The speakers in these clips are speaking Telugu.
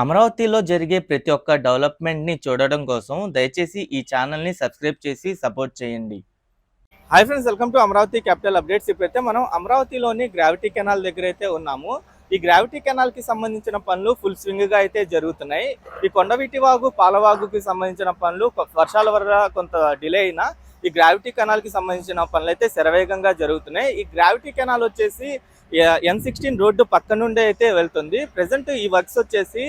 అమరావతిలో జరిగే ప్రతి ఒక్క డెవలప్మెంట్‌ని చూడడం కోసం దయచేసి ఈ ఛానల్‌ని సబ్స్క్రైబ్ చేసి సపోర్ట్ చేయండి. Hi friends welcome to Amaravati capital updates. ఇప్పుడైతే మనం అమరావతిలోని గ్రావిటీ కెనాల్ దగ్గర అయితే ఉన్నాము. ఈ గ్రావిటీ కెనాల్కి సంబంధించిన పనులు ఫుల్ స్వింగ్గా అయితే జరుగుతున్నాయి. ఈ కొండవీటి వాగు పాలవాగుకి సంబంధించిన పనులు వర్షాల వల్ల కొంత డిలే అయినా ఈ గ్రావిటీ కెనాల్కి సంబంధించిన పనులు అయితే శరవేగంగా జరుగుతున్నాయి. ఈ గ్రావిటీ కెనాల్ వచ్చేసి ఎన్ సిక్స్టీన్ రోడ్డు పక్క నుండే అయితే వెళ్తుంది. ప్రెసెంట్ ఈ వర్క్స్ వచ్చేసి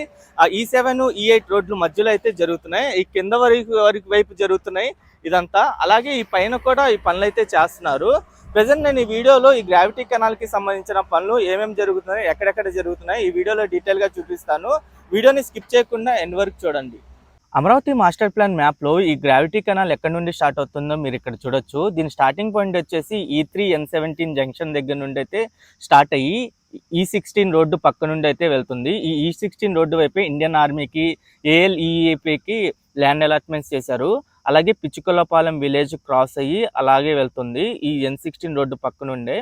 ఈ సెవెన్ ఈ ఎయిట్ రోడ్లు మధ్యలో అయితే జరుగుతున్నాయి. ఈ కింద వరకు వరకు వైపు జరుగుతున్నాయి ఇదంతా. అలాగే ఈ పైన కూడా ఈ పనులు అయితే చేస్తున్నారు. ప్రజెంట్ నేను ఈ వీడియోలో ఈ గ్రావిటీ కెనాల్కి సంబంధించిన పనులు ఏమేమి జరుగుతున్నాయి ఎక్కడెక్కడ జరుగుతున్నాయి ఈ వీడియోలో డీటెయిల్గా చూపిస్తాను. వీడియోని స్కిప్ చేయకుండా ఎండ్ వరకు చూడండి. అమరావతి మాస్టర్ ప్లాన్ మ్యాప్లో ఈ గ్రావిటీ కెనాల్ ఎక్కడి నుండి స్టార్ట్ అవుతుందో మీరు ఇక్కడ చూడొచ్చు. దీని స్టార్టింగ్ పాయింట్ వచ్చేసి ఈ త్రీ ఎన్ సెవెంటీన్ జంక్షన్ దగ్గర నుండి అయితే స్టార్ట్ అయ్యి e ఈ సిక్స్టీన్ రోడ్డు పక్క నుండి అయితే వెళ్తుంది. ఈ e ఈ సిక్స్టీన్ రోడ్డు వైపే ఇండియన్ ఆర్మీకి ఏఎల్ఈఏపీకి ల్యాండ్ అలాట్మెంట్స్ చేశారు. అలాగే పిచ్చుకొల్లపాలెం విలేజ్ క్రాస్ అయ్యి అలాగే వెళ్తుంది ఈ ఎన్ సిక్స్టీన్ రోడ్డు పక్క నుండే.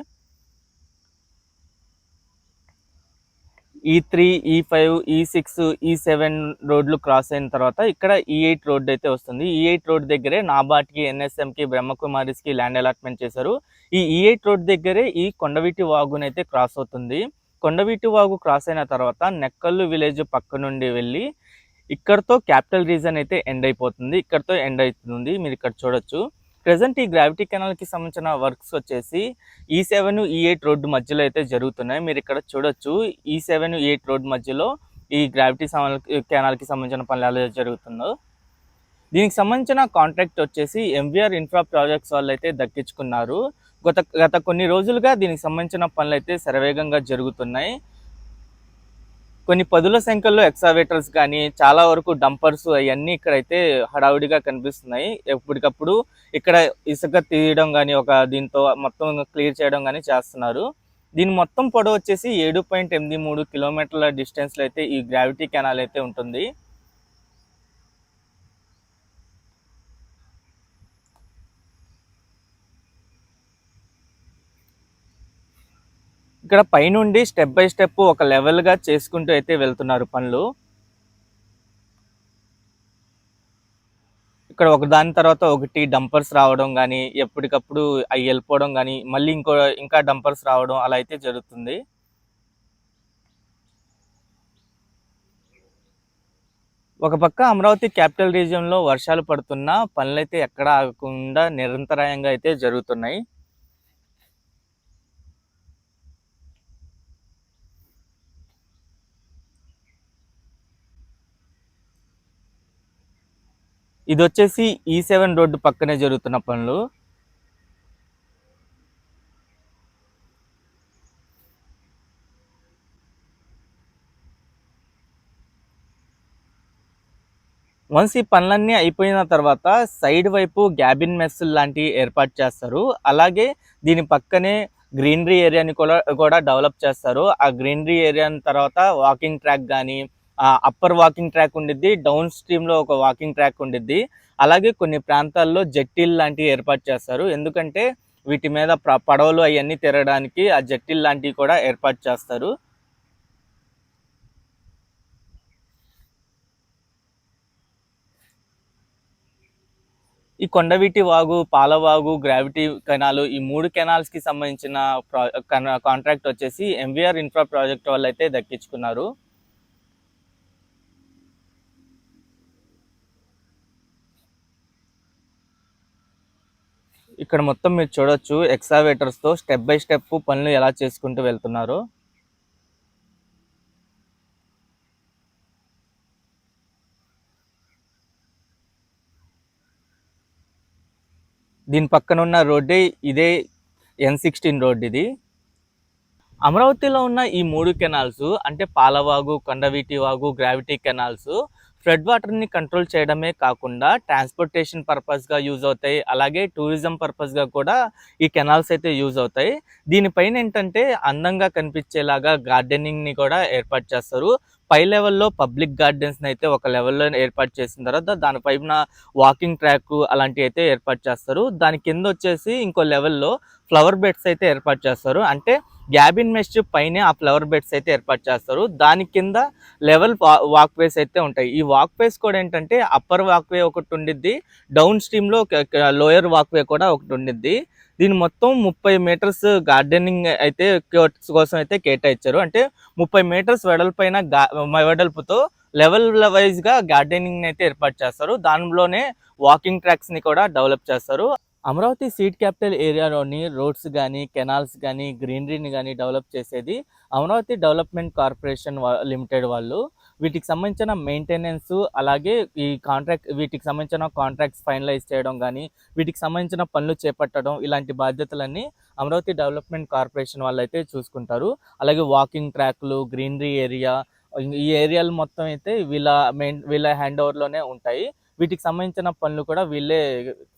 ఈ త్రీ ఈ ఫైవ్ ఈ సిక్స్ ఈ సెవెన్ రోడ్లు క్రాస్ అయిన తర్వాత ఇక్కడ ఈ ఎయిట్ రోడ్ అయితే వస్తుంది. ఈ ఎయిట్ రోడ్ దగ్గరే నాబార్డ్కి ఎన్ఎస్ఎంకి బ్రహ్మకుమారిస్కి ల్యాండ్ అలాట్మెంట్ చేశారు. ఈ ఈ ఎయిట్ రోడ్ దగ్గరే ఈ కొండవీటి వాగునైతే క్రాస్ అవుతుంది. కొండవీటి వాగు క్రాస్ అయిన తర్వాత నెక్కల్లు విలేజ్ పక్క నుండి వెళ్ళి ఇక్కడతో క్యాపిటల్ రీజన్ అయితే ఎండ్ అయిపోతుంది. ఇక్కడతో ఎండ్ అవుతుంది. మీరు ఇక్కడ చూడొచ్చు. ప్రజెంట్ ఈ గ్రావిటీ కెనాల్కి సంబంధించిన వర్క్స్ వచ్చేసి ఈ సెవెన్ ఈ ఎయిట్ రోడ్డు మధ్యలో అయితే జరుగుతున్నాయి. మీరు ఇక్కడ చూడొచ్చు. ఈ సెవెన్ ఈ ఎయిట్ రోడ్డు మధ్యలో ఈ గ్రావిటీ కెనాల్కి సంబంధించిన పనులు ఎలా జరుగుతుందో. దీనికి సంబంధించిన కాంట్రాక్ట్ వచ్చేసి ఎంవిఆర్ ఇన్ఫ్రా ప్రాజెక్ట్స్ వాళ్ళు అయితే దక్కించుకున్నారు. గత గత కొన్ని రోజులుగా దీనికి సంబంధించిన పనులు అయితే శరవేగంగా జరుగుతున్నాయి. కొన్ని పదుల సంఖ్యలో ఎక్సావేటర్స్ కానీ చాలా వరకు డంపర్స్ అవన్నీ ఇక్కడైతే హడావుడిగా కనిపిస్తున్నాయి. ఎప్పటికప్పుడు ఇక్కడ ఇసుక తీయడం కానీ ఒక దీంతో మొత్తం క్లియర్ చేయడం కానీ చేస్తున్నారు. దీని మొత్తం పొడవు వచ్చేసి ఏడు పాయింట్ ఎనిమిది మూడు కిలోమీటర్ల డిస్టెన్స్లో అయితే ఈ గ్రావిటీ కెనాల్ అయితే ఉంటుంది. ఇక్కడ పైనుండి స్టెప్ బై స్టెప్ ఒక లెవెల్గా చేసుకుంటూ అయితే వెళ్తున్నారు పనులు. ఇక్కడ ఒక దాని తర్వాత ఒకటి డంపర్స్ రావడం కానీ ఎప్పటికప్పుడు అవి వెళ్ళిపోవడం కానీ మళ్ళీ ఇంకో ఇంకా డంపర్స్ రావడం అలా అయితే జరుగుతుంది. ఒక పక్క అమరావతి క్యాపిటల్ రీజియన్లో వర్షాలు పడుతున్నా పనులైతే ఎక్కడ ఆగకుండా నిరంతరాయంగా అయితే జరుగుతున్నాయి. ఇది వచ్చేసి ఈ e సెవెన్ రోడ్డు పక్కనే జరుగుతున్న పనులు. వన్స్ ఈ పనులన్నీ అయిపోయిన తర్వాత సైడ్ వైపు గ్యాబిన్ మెస్ లాంటివి ఏర్పాటు చేస్తారు. అలాగే దీని పక్కనే గ్రీనరీ ఏరియాని కూడా కూడా డెవలప్ చేస్తారు. ఆ గ్రీనరీ ఏరియా తర్వాత వాకింగ్ ట్రాక్ కానీ అప్పర్ వాకింగ్ ట్రాక్ ఉండిద్ది డౌన్ స్ట్రీమ్లో ఒక వాకింగ్ ట్రాక్ ఉండిద్ది. అలాగే కొన్ని ప్రాంతాల్లో జట్టీలు లాంటివి ఏర్పాటు చేస్తారు. ఎందుకంటే వీటి మీద పడవలు అవన్నీ తిరగడానికి ఆ జట్టీలు లాంటివి కూడా ఏర్పాటు చేస్తారు. ఈ కొండవీటి వాగు పాలవాగు గ్రావిటీ కెనాల్ ఈ మూడు కెనాల్స్కి సంబంధించిన ప్రా కాంట్రాక్ట్ వచ్చేసి ఎంవిఆర్ ఇన్ఫ్రా ప్రాజెక్ట్ వాళ్ళు అయితే దక్కించుకున్నారు. ఇక్కడ మొత్తం మీరు చూడొచ్చు ఎక్సావేటర్స్తో స్టెప్ బై స్టెప్ పనులు ఎలా చేసుకుంటూ వెళ్తున్నారు. దీని పక్కన ఉన్న రోడ్డే ఇదే ఎన్ సిక్స్టీన్ రోడ్ ఇది. అమరావతిలో ఉన్న ఈ మూడు కెనాల్స్ అంటే Palavagu Kondaveeti Vagu gravity canals flood వాటర్ని కంట్రోల్ చేయడమే కాకుండా ట్రాన్స్పోర్టేషన్ పర్పస్గా యూజ్ అవుతాయి. అలాగే టూరిజం పర్పస్గా కూడా ఈ కెనాల్స్ అయితే యూజ్ అవుతాయి. దీనిపైన ఏంటంటే అందంగా కనిపించేలాగా గార్డెనింగ్ని కూడా ఏర్పాటు చేస్తారు. పై లెవెల్లో పబ్లిక్ గార్డెన్స్ని అయితే ఒక లెవెల్లో ఏర్పాటు చేసిన తర్వాత దానిపైన వాకింగ్ ట్రాక్ అలాంటివి అయితే ఏర్పాటు చేస్తారు. దాని కింద వచ్చేసి ఇంకో లెవెల్లో ఫ్లవర్ బెడ్స్ అయితే ఏర్పాటు చేస్తారు. అంటే గ్యాబిన్ మెష్ పైనే ఆ ఫ్లవర్ బెడ్స్ అయితే ఏర్పాటు చేస్తారు. దాని కింద లెవెల్ వాక్ వేస్ అయితే ఉంటాయి. ఈ వాక్ వేస్ కూడా ఏంటంటే అప్పర్ వాక్ వే ఒకటి ఉండిద్ది డౌన్ స్ట్రీమ్లో లోయర్ వాక్ వే కూడా ఒకటి ఉండిద్ది. దీని మొత్తం ముప్పై మీటర్స్ గార్డెనింగ్ అయితే కోసం అయితే కేటాయించారు. అంటే ముప్పై మీటర్స్ వెడల్పైన గా వెడల్పుతో లెవెల్ వైజ్గా గార్డెనింగ్ అయితే ఏర్పాటు చేస్తారు. దానిలోనే వాకింగ్ ట్రాక్స్ని కూడా డెవలప్ చేస్తారు. అమరావతి సీట్ క్యాపిటల్ ఏరియాలోని రోడ్స్ కానీ కెనాల్స్ కానీ గ్రీనరీని కానీ డెవలప్ చేసేది అమరావతి డెవలప్మెంట్ కార్పొరేషన్ లిమిటెడ్ వాళ్ళు. వీటికి సంబంధించిన మెయింటెనెన్స్ అలాగే ఈ కాంట్రాక్ట్ వీటికి సంబంధించిన కాంట్రాక్ట్స్ ఫైనలైజ్ చేయడం కానీ వీటికి సంబంధించిన పనులు చేపట్టడం ఇలాంటి బాధ్యతలన్నీ అమరావతి డెవలప్మెంట్ కార్పొరేషన్ వాళ్ళు అయితే చూసుకుంటారు. అలాగే వాకింగ్ ట్రాక్లు గ్రీనరీ ఏరియా ఈ ఏరియాలు మొత్తం అయితే వీళ్ళ మెయిన్ వీళ్ళ హ్యాండ్ ఓవర్లోనే ఉంటాయి. వీటికి సంబంధించిన పనులు కూడా వీళ్ళే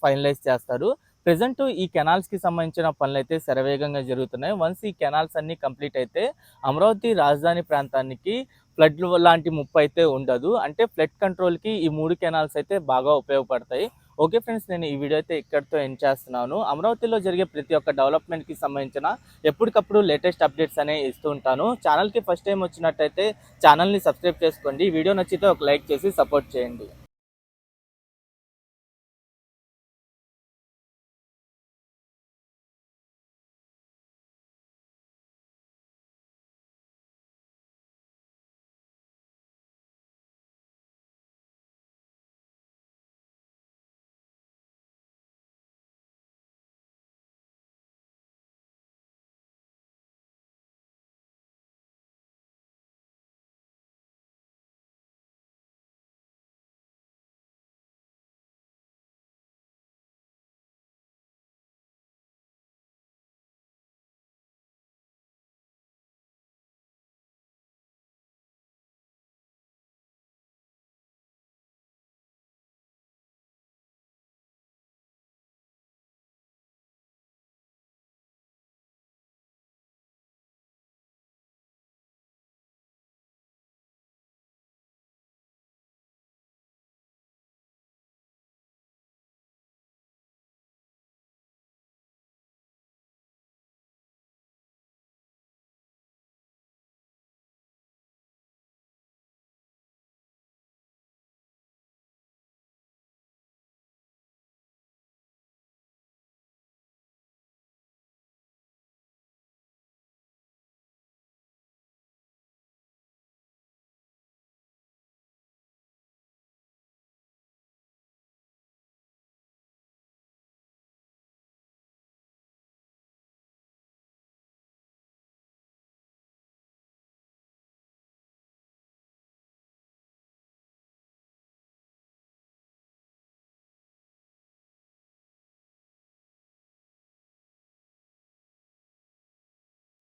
ఫైనలైజ్ చేస్తారు. ప్రజెంట్ ఈ కెనాల్స్కి సంబంధించిన పనులు అయితే శరవేగంగా జరుగుతున్నాయి. వన్స్ ఈ కెనాల్స్ అన్ని కంప్లీట్ అయితే అమరావతి రాజధాని ప్రాంతానికి ఫ్లడ్ లాంటి ముప్పు అయితే ఉండదు. అంటే ఫ్లడ్ కంట్రోల్కి ఈ మూడు కెనాల్స్ అయితే బాగా ఉపయోగపడతాయి. ఓకే ఫ్రెండ్స్ నేను ఈ వీడియో అయితే ఇక్కడితో ఎండ్ చేస్తున్నాను. అమరావతిలో జరిగే ప్రతి ఒక్క డెవలప్మెంట్కి సంబంధించిన ఎప్పటికప్పుడు లేటెస్ట్ అప్డేట్స్ అనేవి ఇస్తూ ఉంటాను. ఛానల్కి ఫస్ట్ టైం వచ్చినట్టయితే ఛానల్ని సబ్స్క్రైబ్ చేసుకోండి. వీడియో నచ్చితే ఒక లైక్ చేసి సపోర్ట్ చేయండి.